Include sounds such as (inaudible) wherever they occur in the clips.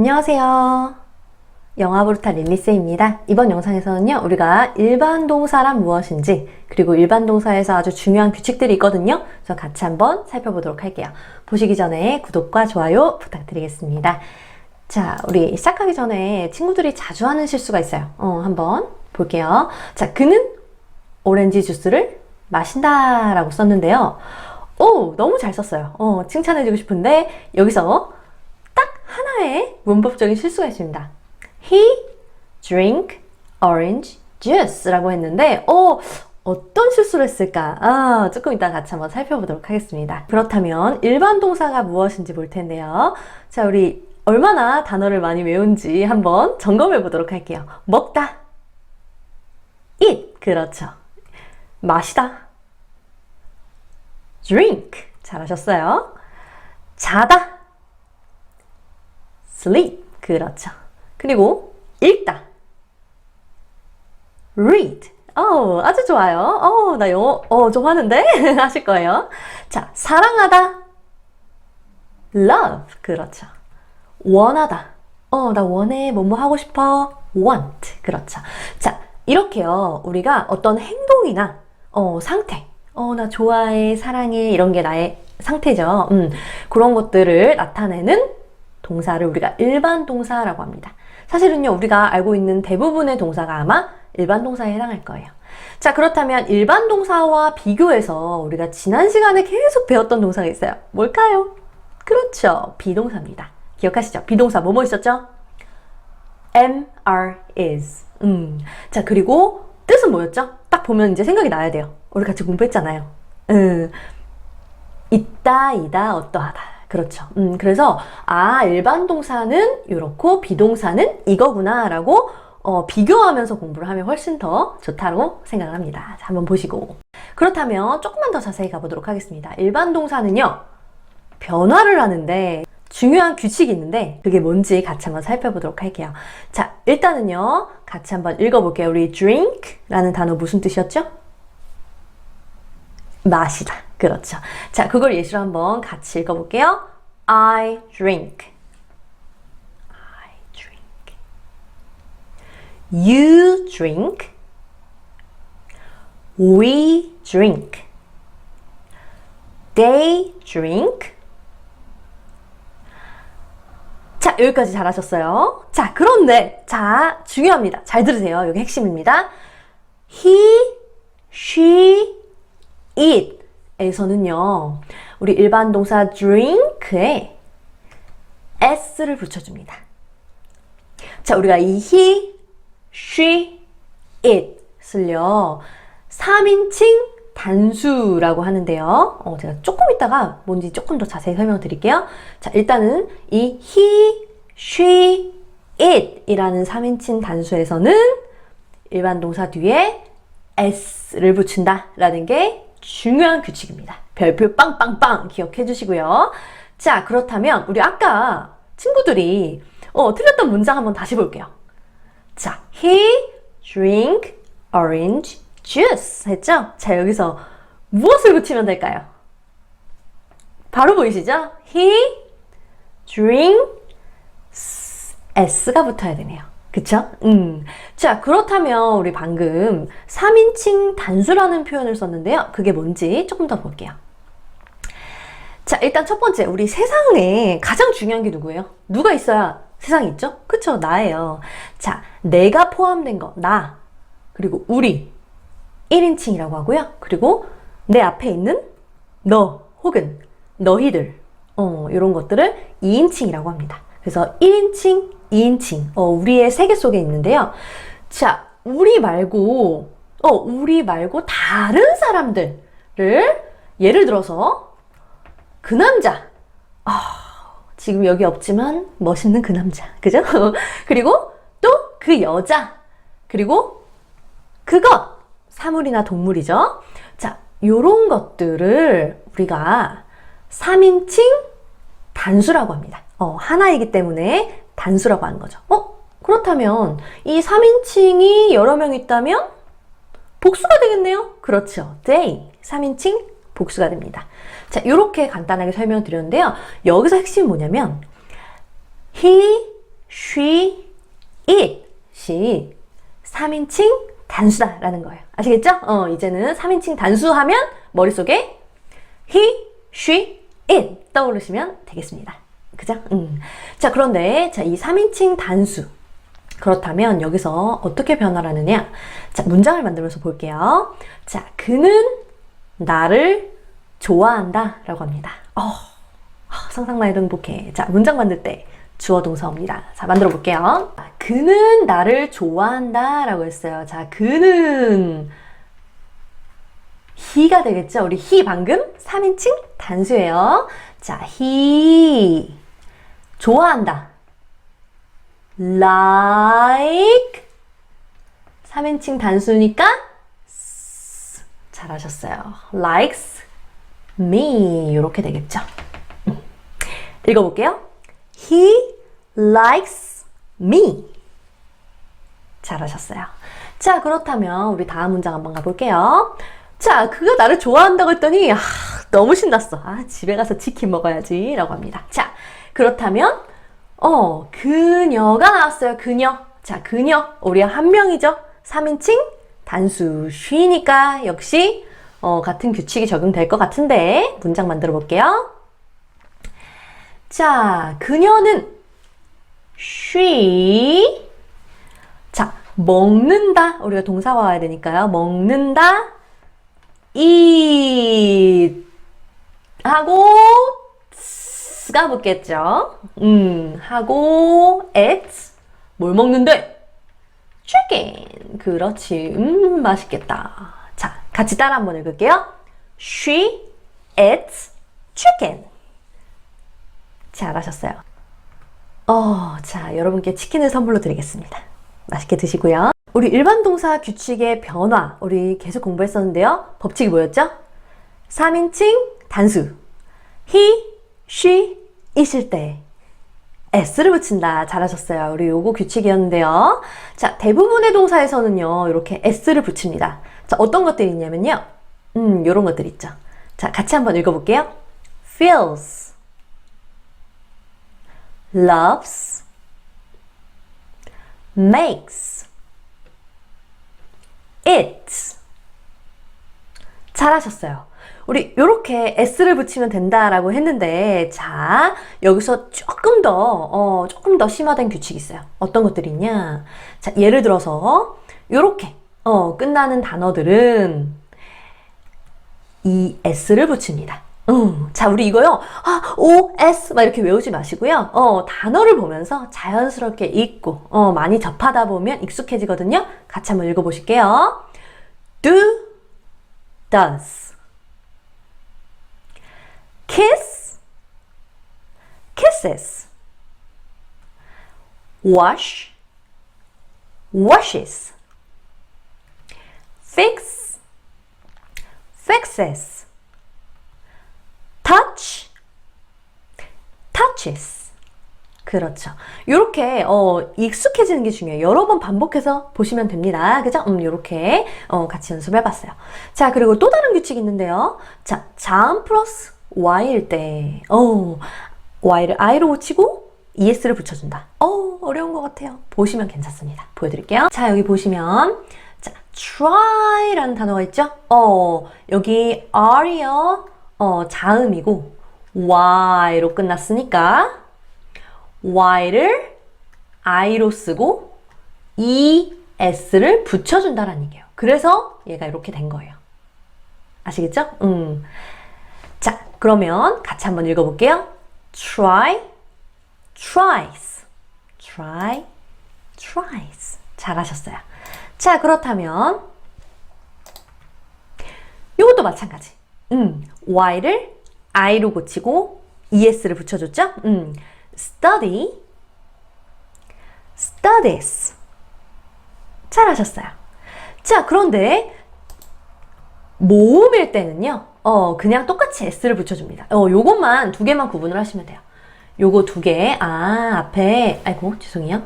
안녕하세요. 영화브루타 릴리스입니다. 이번 영상에서는요, 우리가 일반 동사란 무엇인지, 그리고 일반 동사에서 아주 중요한 규칙들이 있거든요. 그래서 같이 한번 살펴보도록 할게요. 보시기 전에 구독과 좋아요 부탁드리겠습니다. 자, 우리 시작하기 전에 친구들이 자주 하는 실수가 있어요. 어, 한번 볼게요. 자, 그는 오렌지 주스를 마신다 라고 썼는데요. 오, 너무 잘 썼어요. 어, 칭찬해주고 싶은데, 여기서 딱 하나의 문법적인 실수가 있습니다. He drink orange juice라고 했는데, 어, 어떤 실수를 했을까? 아, 조금 이따 같이 한번 살펴보도록 하겠습니다. 그렇다면 일반 동사가 무엇인지 볼 텐데요. 자, 우리 얼마나 단어를 많이 외운지 한번 점검해 보도록 할게요. 먹다. eat. 그렇죠. 마시다. drink. 잘하셨어요. 자다. Sleep. 그렇죠. 그리고 읽다. read. 어, 아주 좋아요. 어, 나 영어, 어, 좀 하는데? (laughs) 하실 거예요. 자, 사랑하다. love. 그렇죠. 원하다. 어, 나 원해. 뭐뭐 하고 싶어. want. 그렇죠. 자, 이렇게요. 우리가 어떤 행동이나, 어, 상태. 어, 나 좋아해. 사랑해. 이런 게 나의 상태죠. 음, 그런 것들을 나타내는 동사를 우리가 일반 동사라고 합니다. 사실은요, 우리가 알고 있는 대부분의 동사가 아마 일반 동사에 해당할 거예요. 자, 그렇다면 일반 동사와 비교해서 우리가 지난 시간에 계속 배웠던 동사가 있어요. 뭘까요? 그렇죠. 비동사입니다. 기억하시죠? 비동사 뭐뭐 있었죠? am, are, is. 음. 자, 그리고 뜻은 뭐였죠? 딱 보면 이제 생각이 나야 돼요. 우리 같이 공부했잖아요. 음. 있다, 이다, 어떠하다. 그렇죠. 음, 그래서, 아, 일반 동사는 이렇고, 비동사는 이거구나, 라고, 어, 비교하면서 공부를 하면 훨씬 더 좋다고 생각을 합니다. 자, 한번 보시고. 그렇다면, 조금만 더 자세히 가보도록 하겠습니다. 일반 동사는요, 변화를 하는데, 중요한 규칙이 있는데, 그게 뭔지 같이 한번 살펴보도록 할게요. 자, 일단은요, 같이 한번 읽어볼게요. 우리 drink 라는 단어 무슨 뜻이었죠? 마시다. 그렇죠. 자, 그걸 예시로 한번 같이 읽어볼게요. I drink. I drink. You drink. We drink. They drink. 자, 여기까지 잘 하셨어요. 자, 그런데, 자, 중요합니다. 잘 들으세요. 여기 핵심입니다. He, she, it 에서는요, 우리 일반 동사 drink에 s를 붙여줍니다. 자, 우리가 이 he, she, it을요, 3인칭 단수라고 하는데요. 어, 제가 조금 이따가 뭔지 조금 더 자세히 설명드릴게요. 자, 일단은 이 he, she, it 이라는 3인칭 단수에서는 일반 동사 뒤에 s를 붙인다 라는 게 중요한 규칙입니다. 별표 빵빵빵 기억해 주시고요. 자, 그렇다면 우리 아까 친구들이 어, 틀렸던 문장 한번 다시 볼게요. 자, he drink orange juice 했죠? 자, 여기서 무엇을 붙이면 될까요? 바로 보이시죠? he drink s가 붙어야 되네요. 그쵸? 음. 자, 그렇다면 우리 방금 3인칭 단수라는 표현을 썼는데요. 그게 뭔지 조금 더 볼게요. 자, 일단 첫 번째, 우리 세상에 가장 중요한 게 누구예요? 누가 있어야 세상이 있죠? 그쵸? 나예요. 자, 내가 포함된 거, 나, 그리고 우리, 1인칭이라고 하고요. 그리고 내 앞에 있는 너, 혹은 너희들, 어, 이런 것들을 2인칭이라고 합니다. 그래서 1인칭, 2 인칭, 어, 우리의 세계 속에 있는데요. 자, 우리 말고, 어, 우리 말고 다른 사람들을 예를 들어서 그 남자, 아, 지금 여기 없지만 멋있는 그 남자, 그죠? (laughs) 그리고 또 그 여자, 그리고 그것, 사물이나 동물이죠. 자, 요런 것들을 우리가 3인칭 단수라고 합니다. 어, 하나이기 때문에 단수라고 하는 거죠. 어? 그렇다면 이 3인칭이 여러 명 있다면 복수가 되겠네요. 그렇죠. they 3인칭 복수가 됩니다. 자, 이렇게 간단하게 설명드렸는데요. 여기서 핵심이 뭐냐면 he she, it, she 3인칭 단수다라는 거예요. 아시겠죠? 어, 이제는 3인칭 단수 하면 머릿속에 he, she, it 떠오르시면 되겠습니다. 그죠? 음. 자, 그런데 자, 이 3인칭 단수 그렇다면 여기서 어떻게 변화하느냐? 자, 문장을 만들면서 볼게요. 자, 그는 나를 좋아한다 라고 합니다. 어, 아, 상상만 해도 행복해. 자, 문장 만들 때 주어 동사입니다. 자, 만들어 볼게요. 아, 그는 나를 좋아한다 라고 했어요. 자, 그는 he가 되겠죠? 우리 he 방금 3인칭 단수예요. 자, he 좋아한다. like 3인칭 단수니까. 잘하셨어요. likes me 이렇게 되겠죠. 음. 읽어볼게요. He likes me. 잘하셨어요. 자, 그렇다면 우리 다음 문장 한번 가볼게요. 자, 그가 나를 좋아한다고 했더니 아, 너무 신났어. 아, 집에 가서 치킨 먹어야지 라고 합니다. 자, 그렇다면 어, 그녀가 나왔어요. 그녀. 자, 그녀. 우리 한 명이죠. 3인칭 단수 쉬니까 역시 어, 같은 규칙이 적용될 것 같은데 문장 만들어 볼게요. 자, 그녀는 she 자, 먹는다. 우리가 동사가 와야 되니까요. 먹는다. eat 하고 가 붙겠죠. 음, 하고 at 뭘 먹는데? chicken. 그렇지. 음, 맛있겠다. 자, 같이 따라 한번 읽을게요. She ate chicken. 잘하셨어요. 어, 자, 여러분께 치킨을 선물로 드리겠습니다. 맛있게 드시고요. 우리 일반 동사 규칙의 변화, 우리 계속 공부했었는데요. 법칙이 뭐였죠? 3인칭 단수. he, she, it일 때 s를 붙인다. 잘하셨어요. 우리 요거 규칙이었는데요. 자, 대부분의 동사에서는요, 이렇게 s를 붙입니다. 자, 어떤 것들이 있냐면요. 음, 요런 것들 있죠. 자, 같이 한번 읽어볼게요. feels, loves, makes, it. 잘하셨어요. 우리 이렇게 s를 붙이면 된다라고 했는데 자 여기서 조금 더 어, 조금 더 심화된 규칙이 있어요. 어떤 것들이 있냐? 자 예를 들어서 이렇게 어, 끝나는 단어들은 es를 붙입니다. 음, 자, 우리 이거요. 아, O, S, 막 이렇게 외우지 마시고요. 어, 단어를 보면서 자연스럽게 읽고, 어, 많이 접하다 보면 익숙해지거든요. 같이 한번 읽어보실게요. Do, does. kiss, kisses. wash, washes. fix, fixes. touch, touches. 그렇죠. 이렇게 어, 익숙해지는 게 중요해요. 여러 번 반복해서 보시면 됩니다. 그죠? 음, 이렇게 어, 같이 연습해봤어요. 자, 그리고 또 다른 규칙이 있는데요. 자, 자음 플러스 y일 때, 어, y를 i로 붙이고 es를 붙여준다. 어, 어려운 것 같아요. 보시면 괜찮습니다. 보여드릴게요. 자, 여기 보시면 자, try라는 단어가 있죠? 어, 여기 r이요. 어, 자음이고 y로 끝났으니까 y를 i로 쓰고 es를 붙여준다라는 얘기예요. 그래서 얘가 이렇게 된 거예요. 아시겠죠? 음. 자, 그러면 같이 한번 읽어볼게요. try, tries, try, tries. 잘하셨어요. 자, 그렇다면 이것도 마찬가지. 음, y를 i로 고치고 es를 붙여줬죠? 음, study, studies. 잘하셨어요. 자, 그런데 모음일 때는요, 어, 그냥 똑같이 s를 붙여줍니다. 어, 요것만 두 개만 구분을 하시면 돼요. 요거 두 개, 아, 앞에, 아이고, 죄송해요.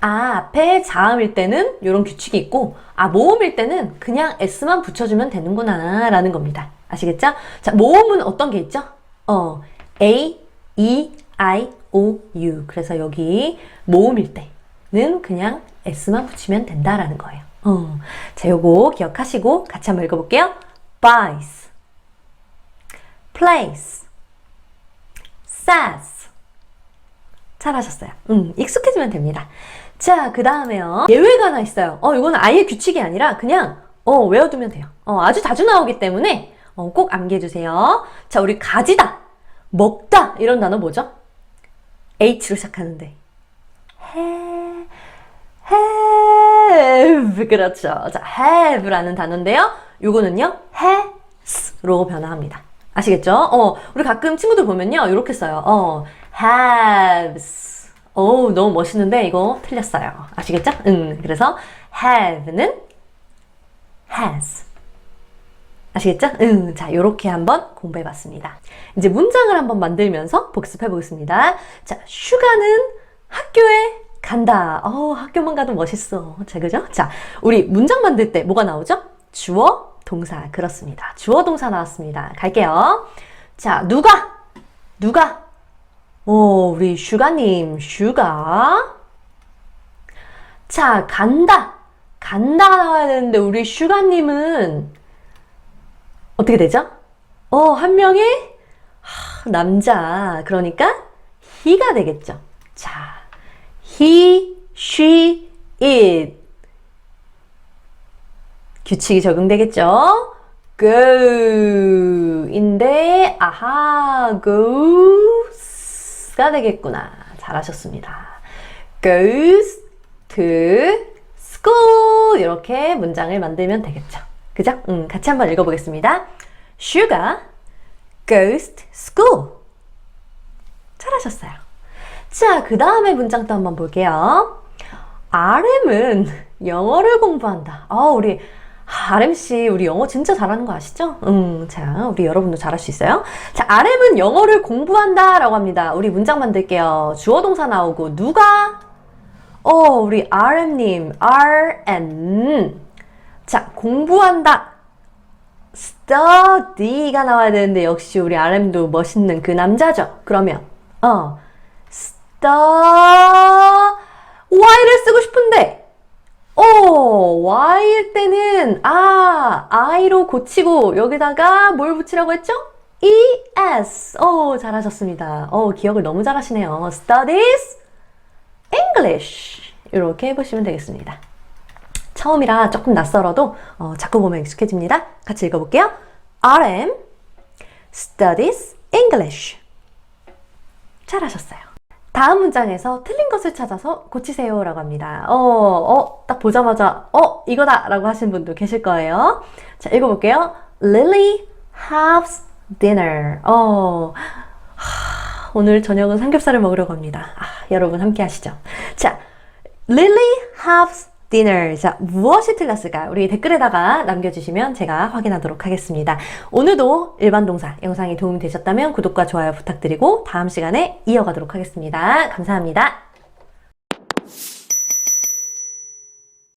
아, 앞에 자음일 때는 이런 규칙이 있고, 아, 모음일 때는 그냥 s만 붙여주면 되는구나, 라는 겁니다. 아시겠죠? 자, 모음은 어떤 게 있죠? 어, a, e, I, O, U. 그래서 여기 모음일 때는 그냥 S만 붙이면 된다라는 거예요. 어. 자, 요거 기억하시고 같이 한번 읽어볼게요. buys, plays, says. 잘하셨어요. 음, 익숙해지면 됩니다. 자, 그 다음에요. 예외가 하나 있어요. 어, 이거는 아예 규칙이 아니라 그냥, 어, 외워두면 돼요. 어, 아주 자주 나오기 때문에, 어, 꼭 암기해주세요. 자, 우리 가지다, 먹다, 이런 단어 뭐죠? H로 시작하는데. 해, have. 그렇죠. 자, have라는 단어인데요. 요거는요, has로 변화합니다. 아시겠죠? 어, 우리 가끔 친구들 보면요, 이렇게 써요. 어, haves. 오, 너무 멋있는데 이거 틀렸어요. 아시겠죠? 응. 그래서 have는 has. 아시겠죠? 응. 자, 요렇게 한번 공부해 봤습니다. 이제 문장을 한번 만들면서 복습해 보겠습니다. 자, 슈가는 학교에 간다. 어, 학교만 가도 멋있어. 자, 그죠? 자, 우리 문장 만들 때 뭐가 나오죠? 주어, 동사. 그렇습니다. 주어, 동사 나왔습니다. 갈게요. 자, 누가? 누가? 오, 우리 슈가님, 슈가. 자, 간다. 간다 나와야 되는데, 우리 슈가님은 어떻게 되죠? 어, 한 하, 남자. 그러니까 he가 되겠죠. 자, he, she, it. 규칙이 적용되겠죠? go인데, 아하, goes가 되겠구나. 잘하셨습니다. goes to school. 이렇게 문장을 만들면 되겠죠. 그죠? 음, 같이 한번 읽어보겠습니다. Sugar goes school. 잘하셨어요. 자, 그 다음에 문장 또 한번 볼게요. RM은 영어를 공부한다. 어, 우리 RM씨, 우리 영어 진짜 잘하는 거 아시죠? 음, 자, 우리 여러분도 잘할 수 있어요. 자, RM은 영어를 공부한다 라고 합니다. 우리 문장 만들게요. 주어 동사 나오고, 누가? 어, 우리 RM님, RN. 자, 공부한다. study가 나와야 되는데, 역시 우리 RM도 멋있는 그 남자죠? 그러면, 어, study, y를 쓰고 싶은데, 어, y일 때는, 아, i로 고치고, 여기다가 뭘 붙이라고 했죠? es. 어, 잘하셨습니다. 어, 기억을 너무 잘하시네요. studies English. 이렇게 해보시면 되겠습니다. 처음이라 조금 낯설어도 어, 자꾸 보면 익숙해집니다. 같이 읽어볼게요. RM studies English. 잘하셨어요. 다음 문장에서 틀린 것을 찾아서 고치세요 라고 합니다. 어, 어, 딱 보자마자, 어, 이거다! 라고 하신 분도 계실 거예요. 자, 읽어볼게요. Lily has dinner. 어, 하, 오늘 저녁은 삼겹살을 먹으러 갑니다. 아, 여러분 함께 하시죠. 자, Lily has dinner. 자, 무엇이 틀렸을까? 우리 댓글에다가 남겨주시면 제가 확인하도록 하겠습니다. 오늘도 일반 동사 영상이 도움이 되셨다면 구독과 좋아요 부탁드리고 다음 시간에 이어가도록 하겠습니다. 감사합니다.